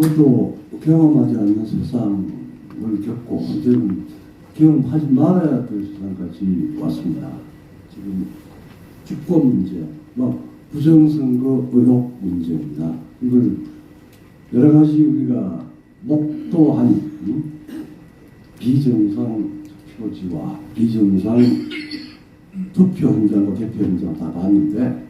번도 경험하지 않는 세상을 겪고 언제는 경험하지 말아야 될 세상까지 왔습니다. 지금 주권 문제, 뭐 부정선거 의혹 문제입니다. 이걸 여러 가지 우리가 목도한 음? 비정상 투표지와 비정상 투표 현장과 개표 현장 다 봤는데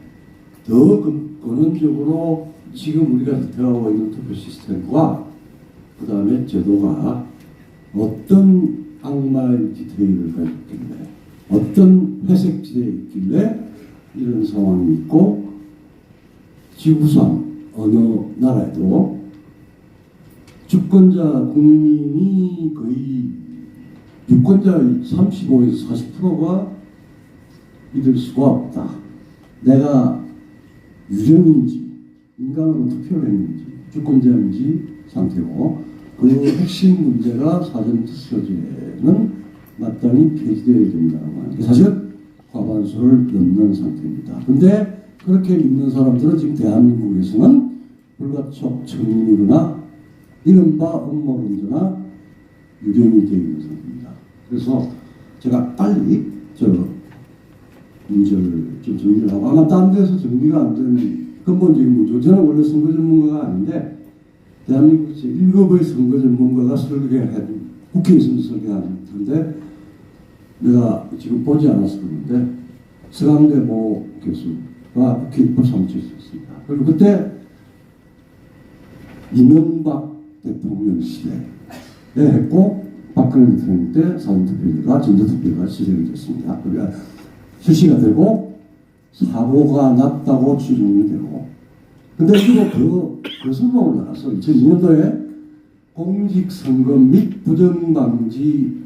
더 근- 근원적으로 지금 우리가 대하고 있는 투표 시스템과 그 다음에 제도가 어떤 디테일을 가지고 있길래 어떤 회색 지대에 있길래 이런 상황이 있고 지구상 어느 나라에도 주권자 국민이 거의 유권자의 35에서 40%가 믿을 수가 없다. 내가 유령인지 인간으로 투표를 했는지 주권자인지 상태고 그 핵심 문제가 사전투표제는 마땅히 폐지되어야 된다고 하는 게 사실 과반수를 넘는 상태입니다. 근데 그렇게 믿는 사람들은 지금 대한민국에서는 불가촉 청문이거나 이른바 음모론자나 유령이 되어 있는 상태입니다. 그래서 제가 빨리 저 문제를 좀 정리를 하고 아마 딴 데서 정리가 안 되는 근본적인 문제 저는 원래 선거 전문가가 아닌데 대한민국 제1급의 선거 전문가가 설계한 국회에서 설계한 건데 내가 지금 보지 그런데 서강대 모 교수가 국회 입법 사무처에 있었습니다. 그리고 그때 이명박 대통령 시대에 했고 박근혜 대통령 때 사전투표가 전자투표가 시작이 됐습니다. 그러니까 실시가 되고 사고가 났다고 추정이 되고 근데 이거 그 거슬러 올라가서 2002년도에 공직선거 및 부정방지법이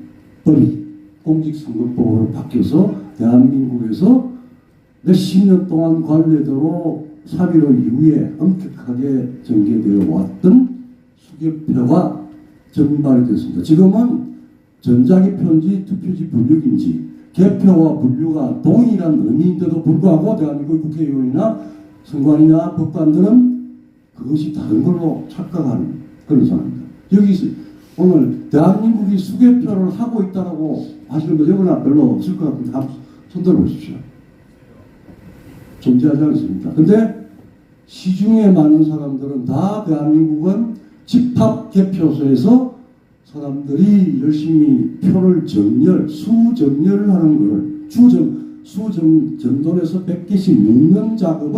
공직선거법으로 바뀌어서 대한민국에서 몇십 년 동안 관례대로 3.15 이후에 엄격하게 전개되어 왔던 수개표가 정발이 됐습니다. 지금은 전자개표인지 투표지 분류인지 개표와 분류가 동일한 의미인데도 불구하고 대한민국 국회의원이나 선관이나 법관들은 그것이 다른 걸로 착각하는 그런 상황입니다. 여기서 오늘 대한민국이 수개표를 하고 있다라고 하시는 분 여기는 별로 없을 것 같은데 한번 손들어 보십시오. 존재하지 않습니다. 근데 시중에 많은 사람들은 다 대한민국은 집합 개표소에서 사람들이 열심히 표를 정렬, 수정렬을 하는 것을 주정, 수정, 정돈해서 100개씩 묶는 작업을